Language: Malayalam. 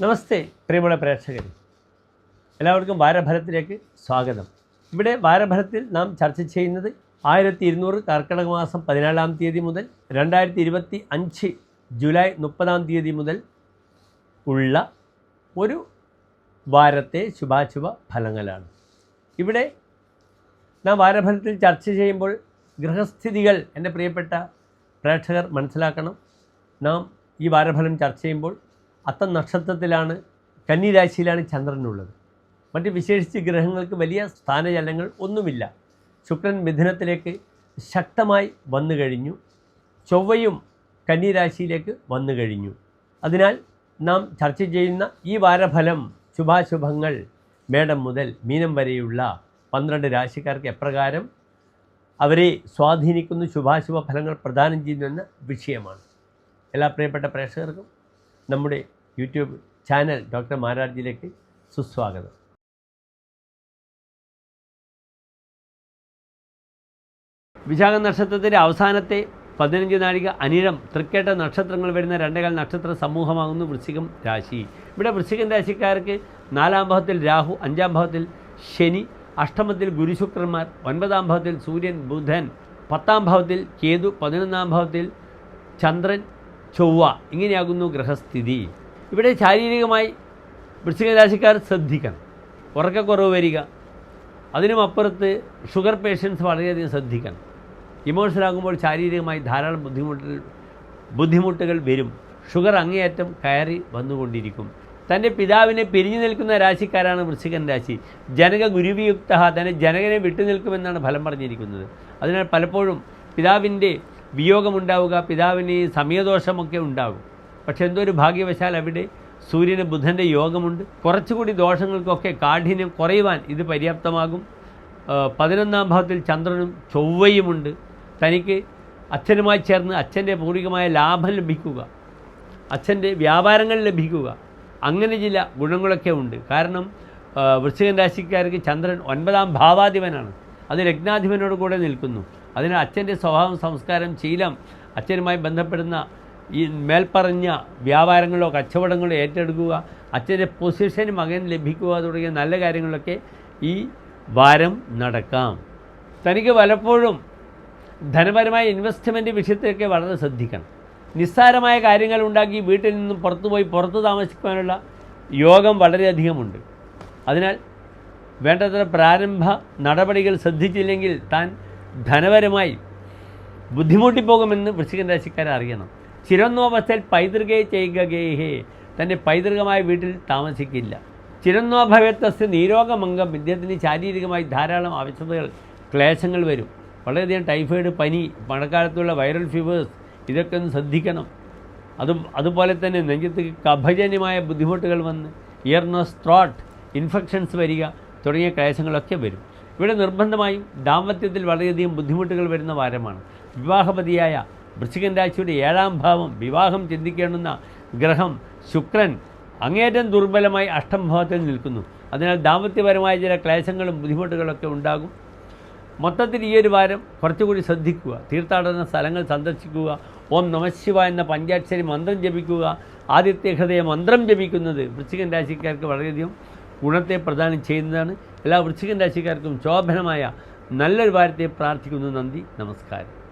നമസ്തേ പ്രിയമുള്ള പ്രേക്ഷകർ എല്ലാവർക്കും വാരഭരത്തിലേക്ക് സ്വാഗതം. ഇവിടെ വാരഭരത്തിൽ നാം ചർച്ച ചെയ്യുന്നത് ആയിരത്തി ഇരുന്നൂറ് കർക്കിടക മാസം പതിനാലാം തീയതി മുതൽ രണ്ടായിരത്തി ഇരുപത്തി അഞ്ച് ജൂലൈ മുപ്പതാം തീയതി മുതൽ ഉള്ള ഒരു വാരത്തെ ശുഭാശുഭ ഫലങ്ങളാണ്. ഇവിടെ നാം വാരഭരത്തിൽ ചർച്ച ചെയ്യുമ്പോൾ ഗൃഹസ്ഥിതികൾ എന്റെ പ്രിയപ്പെട്ട പ്രേക്ഷകർ മനസ്സിലാക്കണം. നാം ഈ വാരഫലം ചർച്ച ചെയ്യുമ്പോൾ അത്തം നക്ഷത്രത്തിലാണ് കന്നിരാശിയിലാണ് ചന്ദ്രനുള്ളത്. മറ്റ് വിശേഷിച്ച് ഗ്രഹങ്ങൾക്ക് വലിയ സ്ഥാനചലനങ്ങൾ ഒന്നുമില്ല. ശുക്രൻ മിഥുനത്തിലേക്ക് ശക്തമായി വന്നു കഴിഞ്ഞു. ചൊവ്വയും കന്നിരാശിയിലേക്ക് വന്നു കഴിഞ്ഞു. അതിനാൽ നാം ചർച്ച ചെയ്യുന്ന ഈ വാരഫലം ശുഭാശുഭങ്ങൾ മേടം മുതൽ മീനം വരെയുള്ള പന്ത്രണ്ട് രാശിക്കാർക്ക് എപ്രകാരം അവരെ സ്വാധീനിക്കുന്ന ശുഭാശുഭ ഫലങ്ങൾ പ്രദാനം ചെയ്യുന്നു എന്ന വിഷയമാണ്. എല്ലാ പ്രിയപ്പെട്ട പ്രേക്ഷകർക്കും നമ്മുടെ യൂട്യൂബ് ചാനൽ ഡോക്ടർ മാരാർജിയിലേക്ക് സുസ്വാഗതം. വിശാഖ നക്ഷത്രത്തിന്റെ അവസാനത്തെ പതിനഞ്ച് നാഴിക അനിരം തൃക്കേട്ട നക്ഷത്രങ്ങൾ വരുന്ന രണ്ടേകാൽ നക്ഷത്ര സമൂഹമാകുന്നു വൃശ്ചികം രാശി. ഇവിടെ വൃശ്ചികം രാശിക്കാർക്ക് നാലാം ഭാവത്തിൽ രാഹു അഞ്ചാം ഭാവത്തിൽ ശനി അഷ്ടമത്തിൽ ഗുരുശുക്രന്മാർ ഒൻപതാം ഭാവത്തിൽ സൂര്യൻ ബുധൻ പത്താം ഭാവത്തിൽ കേതു പതിനൊന്നാം ഭാവത്തിൽ ചന്ദ്രൻ ചൊവ്വ ഇങ്ങനെയാകുന്നു ഗ്രഹസ്ഥിതി. ഇവിടെ ശാരീരികമായി വൃശ്ചിക രാശിക്കാർ ശ്രദ്ധിക്കണം. ഉറക്കക്കുറവ് വരിക. അതിനും അപ്പുറത്ത് ഷുഗർ പേഷ്യൻസ് വളരെയധികം ശ്രദ്ധിക്കണം. ഇമോഷനാകുമ്പോൾ ശാരീരികമായി ധാരാളം ബുദ്ധിമുട്ടുകൾ ബുദ്ധിമുട്ടുകൾ വരും. ഷുഗർ അങ്ങേയറ്റം കയറി വന്നുകൊണ്ടിരിക്കും. തന്റെ പിതാവിനെ പിരിഞ്ഞു നിൽക്കുന്ന രാശിക്കാരാണ് വൃശ്ചികൻ രാശി. ജനക ഗുരുവിയുക്ത തന്റെ ജനകനെ വിട്ടുനിൽക്കുമെന്നാണ് ഫലം പറഞ്ഞിരിക്കുന്നത്. അതിനാൽ പലപ്പോഴും പിതാവിന്റെ വിയോഗമുണ്ടാവുക പിതാവിന് സമയദോഷമൊക്കെ ഉണ്ടാകും. പക്ഷെ എന്തോ ഒരു ഭാഗ്യവശാൽ അവിടെ സൂര്യന് ബുധന്റെ യോഗമുണ്ട്. കുറച്ചുകൂടി ദോഷങ്ങൾക്കൊക്കെ കാഠിന്യം കുറയുവാൻ ഇത് പര്യാപ്തമാകും. പതിനൊന്നാം ഭാവത്തിൽ ചന്ദ്രനും ചൊവ്വയുമുണ്ട്. തനിക്ക് അച്ഛനുമായി ചേർന്ന് അച്ഛന്റെ പൂർവികമായ ലാഭം ലഭിക്കുക അച്ഛന്റെ വ്യാപാരങ്ങൾ ലഭിക്കുക അങ്ങനെ ചില ഗുണങ്ങളൊക്കെ ഉണ്ട്. കാരണം വൃശ്ചികൻ രാശിക്കാർക്ക് ചന്ദ്രൻ ഒൻപതാം ഭാവാധിപനാണ്. അത് ലഗ്നാധിപനോട് കൂടെ നിൽക്കുന്നു. അതിനാൽ അച്ഛന്റെ സ്വഭാവം സംസ്കാരം ശീലം അച്ഛനുമായി ബന്ധപ്പെടുന്ന ഈ മേൽപ്പറഞ്ഞ വ്യാപാരങ്ങളോ കച്ചവടങ്ങളോ ഏറ്റെടുക്കുക അച്ഛന്റെ പൊസിഷൻ മകൻ ലഭിക്കുക തുടങ്ങിയ നല്ല കാര്യങ്ങളൊക്കെ ഈ വാരം നടക്കാം. തനിക്ക് പലപ്പോഴും ധനപരമായ ഇൻവെസ്റ്റ്മെന്റ് വിഷയത്തിലൊക്കെ വളരെ ശ്രദ്ധിക്കണം. നിസ്സാരമായ കാര്യങ്ങൾ ഉണ്ടാക്കി വീട്ടിൽ നിന്നും പുറത്തു പോയി പുറത്ത് താമസിക്കാനുള്ള യോഗം വളരെയധികമുണ്ട്. അതിനാൽ വേണ്ടത്ര പ്രാരംഭ നടപടികൾ ശ്രദ്ധിച്ചില്ലെങ്കിൽ താൻ ധനപരമായി ബുദ്ധിമുട്ടിപ്പോകുമെന്ന് വൃശ്ചികൻ രാശിക്കാരെ അറിയണം. ചിരന്നോപസ്ഥയിൽ പൈതൃകേ ചെയ്യുകേഹേ തന്റെ പൈതൃകമായ വീട്ടിൽ താമസിക്കില്ല. ചിരന്നോഭവത്തസ് നീരോഗമംഗം ഇദ്ദേഹത്തിന് ശാരീരികമായി ധാരാളം അവശതകൾ ക്ലേശങ്ങൾ വരും. വളരെയധികം ടൈഫോയിഡ് പനി മഴക്കാലത്തുള്ള വൈറൽ ഫീവേഴ്സ് ഇതൊക്കെ ഒന്ന് ശ്രദ്ധിക്കണം. അതും അതുപോലെ തന്നെ നെഞ്ചത്ത് കഭജന്യമായ ബുദ്ധിമുട്ടുകൾ വന്ന് ഇയർനോസ് ത്രോട്ട് ഇൻഫെക്ഷൻസ് വരിക തുടങ്ങിയ ക്ലേശങ്ങളൊക്കെ വരും. ഇവിടെ നിർബന്ധമായും ദാമ്പത്യത്തിൽ വളരെയധികം ബുദ്ധിമുട്ടുകൾ വരുന്ന വാരമാണ്. വിവാഹപതിയായ വൃശ്ചികൻ രാശിയുടെ ഏഴാം ഭാവം വിവാഹം ചിന്തിക്കേണ്ടുന്ന ഗ്രഹം ശുക്രൻ അങ്ങേറ്റം ദുർബലമായി അഷ്ടംഭാവത്തിൽ നിൽക്കുന്നു. അതിനാൽ ദാമ്പത്യപരമായ ചില ക്ലേശങ്ങളും ബുദ്ധിമുട്ടുകളൊക്കെ ഉണ്ടാകും. മൊത്തത്തിൽ ഈ ഒരു വാരം കുറച്ചുകൂടി ശ്രദ്ധിക്കുക. തീർത്ഥാടന സ്ഥലങ്ങൾ സന്ദർശിക്കുക. ഓം നമശിവ എന്ന പഞ്ചാക്ഷരി മന്ത്രം ജപിക്കുക. ആദിത്യഹൃദയ മന്ത്രം ജപിക്കുന്നത് വൃശ്ചികൻ രാശിക്കാർക്ക് വളരെയധികം ഗുണത്തെ പ്രദാനം ചെയ്യുന്നതാണ്. എല്ലാ വൃശ്ചികൻ രാശിക്കാർക്കും ശോഭനമായ നല്ലൊരു വാരത്തെ പ്രാർത്ഥിക്കുന്നു നന്ദി നമസ്കാരം.